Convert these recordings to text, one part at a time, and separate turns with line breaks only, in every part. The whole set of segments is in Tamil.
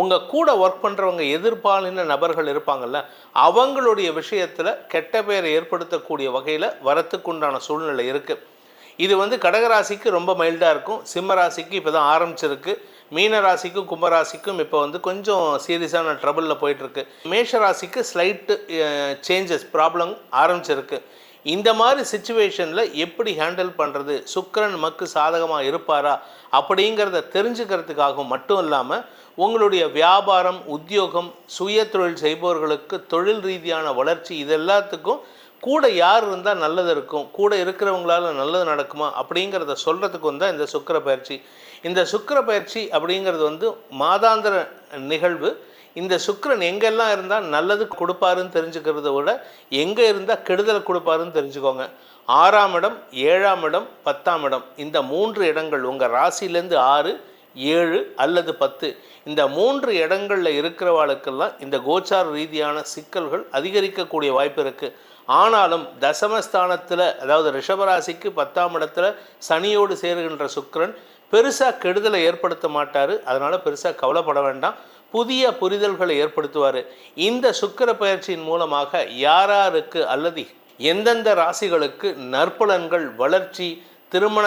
உங்கள் கூட ஒர்க் பண்ணுறவங்க எதிர்பாலின நபர்கள் இருப்பாங்கல்ல அவங்களுடைய விஷயத்தில் கெட்ட பெயரை ஏற்படுத்தக்கூடிய வகையில் வரத்துக்குண்டான சூழ்நிலை இருக்குது இது வந்து கடகராசிக்கு ரொம்ப மைல்டாக இருக்கும். சிம்ம ராசிக்கு இப்போ தான் ஆரம்பிச்சிருக்கு. மீன ராசிக்கும் கும்பராசிக்கும் இப்போ வந்து கொஞ்சம் சீரியஸான ட்ரபிளில் போயிட்டுருக்கு மேஷ ராசிக்கு ஸ்லைட்டு சேஞ்சஸ் ப்ராப்ளம் ஆரம்பிச்சிருக்கு. இந்த மாதிரி சுச்சுவேஷனில் எப்படி ஹேண்டில் பண்ணுறது சுக்கரன் மக்கு சாதகமாக இருப்பாரா? அப்படிங்கிறத தெரிஞ்சுக்கிறதுக்காகவும் மட்டும் இல்லாமல் உங்களுடைய வியாபாரம் உத்தியோகம் சுய தொழில் செய்பவர்களுக்கு தொழில் ரீதியான வளர்ச்சி இது எல்லாத்துக்கும் கூட யார் இருந்தால் நல்லது இருக்கும்? கூட இருக்கிறவங்களால நல்லது நடக்குமா? அப்படிங்கிறத சொல்கிறதுக்கும் தான் இந்த சுக்கிர பயிற்சி. இந்த சுக்கிர பயிற்சி அப்படிங்கிறது வந்து மாதாந்திர நிகழ்வு. இந்த சுக்கரன் எங்கெல்லாம் இருந்தால் நல்லது கொடுப்பாருன்னு தெரிஞ்சுக்கிறத விட எங்கே இருந்தால் கெடுதல் கொடுப்பாருன்னு தெரிஞ்சுக்கோங்க. ஆறாம் இடம் ஏழாம் இடம் பத்தாம் இடம். இந்த மூன்று இடங்கள் உங்கள் ராசியிலேருந்து ஆறு ஏழு அல்லது பத்து. இந்த மூன்று இடங்களில் இருக்கிறவாளுக்கெல்லாம் இந்த கோச்சார ரீதியான சிக்கல்கள் அதிகரிக்கக்கூடிய வாய்ப்பு இருக்குது ஆனாலும் தசமஸ்தானத்தில் அதாவது ரிஷபராசிக்கு பத்தாம் இடத்துல சனியோடு சேருகின்ற சுக்கரன் பெருசாக கெடுதலை ஏற்படுத்த மாட்டார். அதனால் பெருசாக கவலைப்பட வேண்டாம். புதிய புரிதல்களை ஏற்படுத்துவார். இந்த சுக்கிர பயிற்சியின் மூலமாக யாராருக்கு அல்லது எந்தெந்த ராசிகளுக்கு நற்பலன்கள் வளர்ச்சி திருமண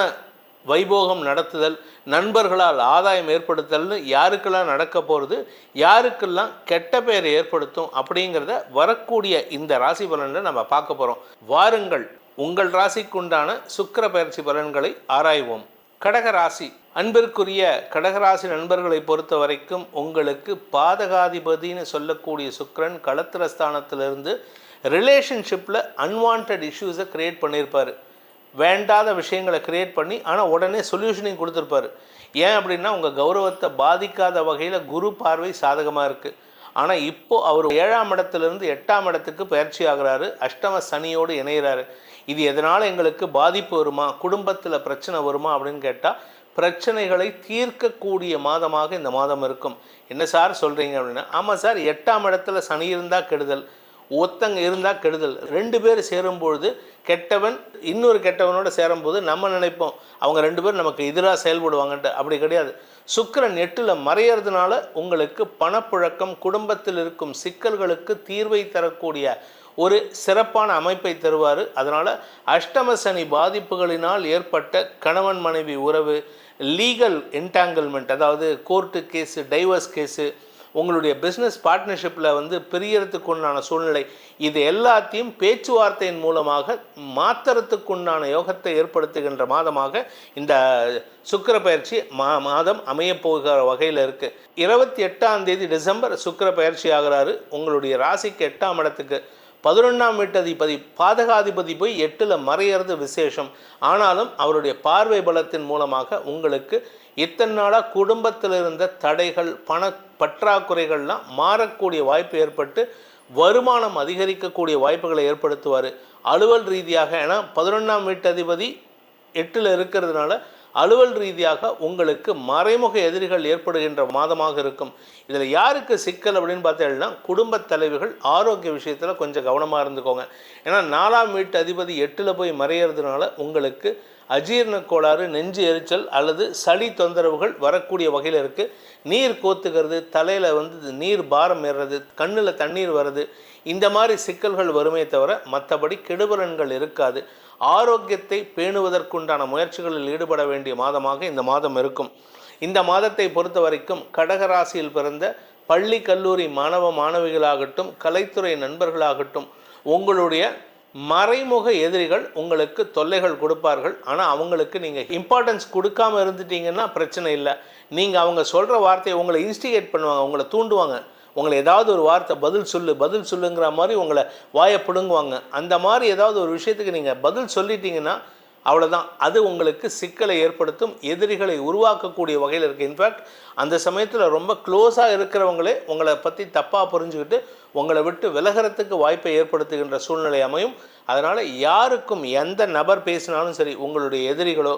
வைபோகம் நடத்துதல் நண்பர்களால் ஆதாயம் ஏற்படுத்தல்னு யாருக்கெல்லாம் நடக்க போகிறது யாருக்கெல்லாம் கெட்ட பெயரை ஏற்படுத்தும் அப்படிங்கிறத வரக்கூடிய இந்த ராசி பலனில் நம்ம பார்க்க போகிறோம் வாருங்கள் உங்கள் ராசிக்குண்டான சுக்கிர பயிற்சி பலன்களை ஆராய்வோம். கடகராசி. அன்பிற்குரிய கடகராசி நண்பர்களை பொறுத்த வரைக்கும் உங்களுக்கு பாதகாதிபதின்னு சொல்லக்கூடிய சுக்கரன் களத்திரஸ்தானத்திலிருந்து ரிலேஷன்ஷிப்பில் அன்வான்ட் இஷ்யூஸை க்ரியேட் பண்ணியிருப்பார். வேண்டாத விஷயங்களை க்ரியேட் பண்ணி ஆனால் உடனே சொல்யூஷனையும் கொடுத்துருப்பாரு. ஏன் அப்படின்னா உங்கள் கௌரவத்தை பாதிக்காத வகையில் குரு பார்வை சாதகமாக இருக்குது ஆனால் இப்போது அவர் ஏழாம் இடத்துலேருந்து எட்டாம் இடத்துக்கு பயிற்சி ஆகுறாரு. அஷ்டம சனியோடு இணைகிறாரு இது எதனால் எங்களுக்கு பாதிப்பு வருமா? குடும்பத்தில் பிரச்சனை வருமா? அப்படின்னு கேட்டால் பிரச்சனைகளை தீர்க்கக்கூடிய மாதமாக இந்த மாதம் இருக்கும். என்ன சார் சொல்கிறீங்க அப்படின்னா ஆமாம் சார் எட்டாம் இடத்துல சனி இருந்தால் கெடுதல் ஒத்தங்க இருந்தால் கெடுதல். ரெண்டு பேர் சேரும்பொழுது கெட்டவன் இன்னொரு கெட்டவனோட சேரும்போது நம்ம நினைப்போம் அவங்க ரெண்டு பேரும் நமக்கு எதிராக செயல்படுவாங்கன்ட்டு. அப்படி கிடையாது. சுக்கரன் எட்டில் மறையறதுனால உங்களுக்கு பணப்புழக்கம் குடும்பத்தில் இருக்கும் சிக்கல்களுக்கு தீர்வை தரக்கூடிய ஒரு சிறப்பான அமைப்பை தருவார். அதனால் அஷ்டம சனி பாதிப்புகளினால் ஏற்பட்ட கணவன் மனைவி உறவு லீகல் என்டாங்கிள்மெண்ட் அதாவது கோர்ட்டு கேஸு டைவர்ஸ் கேஸு உங்களுடைய பிஸ்னஸ் பார்ட்னர்ஷிப்பில் வந்து பிரியறதுக்கு உண்டான சூழ்நிலை இது எல்லாத்தையும் பேச்சுவார்த்தையின் மூலமாக மாத்திரத்துக்குண்டான யோகத்தை ஏற்படுத்துகின்ற மாதமாக இந்த சுக்கிர பயிற்சி மா மாதம் அமையப்போகிற வகையில் இருக்குது இருபத்தி எட்டாம் தேதி டிசம்பர் சுக்கிர பயிற்சி ஆகிறாரு. உங்களுடைய ராசிக்கு எட்டாம் இடத்துக்கு பதினொன்றாம் வீட்டதிபதி பாதகாதிபதி போய் எட்டில் மறையிறது விசேஷம். ஆனாலும் அவருடைய பார்வை பலத்தின் மூலமாக உங்களுக்கு இத்தனை நாளாக குடும்பத்தில் இருந்த தடைகள் பண பற்றாக்குறைகள்லாம் மாறக்கூடிய வாய்ப்பு ஏற்பட்டு வருமானம் அதிகரிக்கக்கூடிய வாய்ப்புகளை ஏற்படுத்துவார். அலுவல் ரீதியாக ஏன்னா பதினொன்றாம் வீட்டதிபதி எட்டில் இருக்கிறதுனால அலுவல் ரீதியாக உங்களுக்கு மறைமுக எதிரிகள் ஏற்படுகின்ற மாதமாக இருக்கும். இதில் யாருக்கு சிக்கல் அப்படின்னு பார்த்தீங்கன்னா குடும்பத் தலைவிகள் ஆரோக்கிய விஷயத்தில் கொஞ்சம் கவனமாக இருந்துக்கோங்க. ஏன்னா நாலாம் வீட்டு அதிபதி எட்டில் போய் மறையிறதுனால உங்களுக்கு அஜீரண கோளாறு நெஞ்சு எரிச்சல் அல்லது சளி தொந்தரவுகள் வரக்கூடிய வகையில் இருக்குது நீர் கோத்துக்கிறது தலையில் வந்து நீர் பாரம் ஏறுறது கண்ணில் தண்ணீர் வருது இந்த மாதிரி சிக்கல்கள் வருமே தவிர மற்றபடி கெடுபலன்கள் இருக்காது. ஆரோக்கியத்தை பேணுவதற்குண்டான முயற்சிகளில் ஈடுபட வேண்டிய மாதமாக இந்த மாதம் இருக்கும். இந்த மாதத்தை பொறுத்த வரைக்கும் கடகராசியில் பிறந்த பள்ளி கல்லூரி மாணவ மாணவிகளாகட்டும் கலைத்துறை நண்பர்களாகட்டும் உங்களுடைய மறைமுக எதிரிகள் உங்களுக்கு தொல்லைகள் கொடுப்பார்கள். ஆனால் அவங்களுக்கு நீங்கள் இம்பார்ட்டன்ஸ் கொடுக்காம இருந்துட்டீங்கன்னா பிரச்சனை இல்லை. நீங்கள் அவங்க சொல்கிற வார்த்தையை உங்களை இன்ஸ்டிகேட் பண்ணுவாங்க உங்களை தூண்டுவாங்க. உங்களை ஏதாவது ஒரு வார்த்தை பதில் சொல்லு பதில் சொல்லுங்கிற மாதிரி உங்களை வாயை பிடுங்குவாங்க. அந்த மாதிரி ஏதாவது ஒரு விஷயத்துக்கு நீங்கள் பதில் சொல்லிட்டீங்கன்னா அவ்வளோதான் அது உங்களுக்கு சிக்கலை ஏற்படுத்தும் எதிரிகளை உருவாக்கக்கூடிய வகையில் இருக்குது இன்ஃபேக்ட் அந்த சமயத்தில் ரொம்ப க்ளோஸாக இருக்கிறவங்களே உங்களை பற்றி தப்பாக புரிஞ்சுக்கிட்டு உங்களை விட்டு விலகிறதுக்கு வாய்ப்பை ஏற்படுத்துகின்ற சூழ்நிலை அமையும். அதனால் யாருக்கும் எந்த நபர் பேசினாலும் சரி உங்களுடைய எதிரிகளோ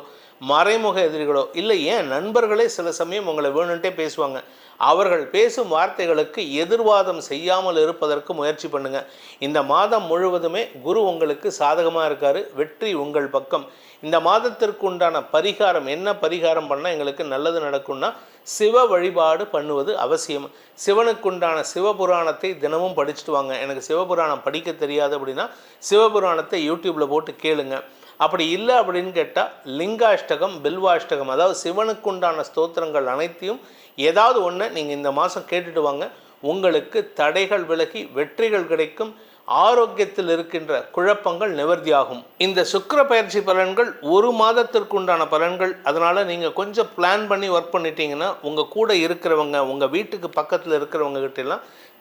மறைமுக எதிரிகளோ இல்லை ஏன் நண்பர்களே சில சமயம் உங்களை வேணுன்ட்டே பேசுவாங்க. அவர்கள் பேசும் வார்த்தைகளுக்கு எதிர்வாதம் செய்யாமல் இருப்பதற்கு முயற்சி பண்ணுங்க. இந்த மாதம் முழுவதுமே குரு உங்களுக்கு சாதகமாக இருக்காரு. வெற்றி உங்கள் பக்கம். இந்த மாதத்திற்கு உண்டான பரிகாரம் என்ன பரிகாரம் பண்ணால் எங்களுக்கு நல்லது நடக்கும்னா சிவ வழிபாடு பண்ணுவது அவசியம். சிவனுக்குண்டான சிவபுராணத்தை தினமும் படிச்சுட்டு வாங்க. எனக்கு சிவபுராணம் படிக்க தெரியாது அப்படின்னா சிவபுராணத்தை யூடியூப்பில் போட்டு கேளுங்கள் அப்படி இல்லை அப்படின்னு கேட்டால் லிங்காஷ்டகம் பில்வாஷ்டகம் அதாவது சிவனுக்கு உண்டான ஸ்தோத்திரங்கள் அனைத்தையும் ஏதாவது ஒன்று நீங்கள் இந்த மாதம் கேட்டுட்டு வாங்க. உங்களுக்கு தடைகள் விலகி வெற்றிகள் கிடைக்கும். ஆரோக்கியத்தில் இருக்கின்ற குழப்பங்கள் நிவர்த்தியாகும். இந்த சுக்கிர பயிற்சி பலன்கள் ஒரு மாதத்திற்குண்டான பலன்கள். அதனால் நீங்கள் கொஞ்சம் பிளான் பண்ணி ஒர்க் பண்ணிட்டீங்கன்னா உங்கள் கூட இருக்கிறவங்க உங்கள் வீட்டுக்கு பக்கத்தில் இருக்கிறவங்க கிட்டலாம்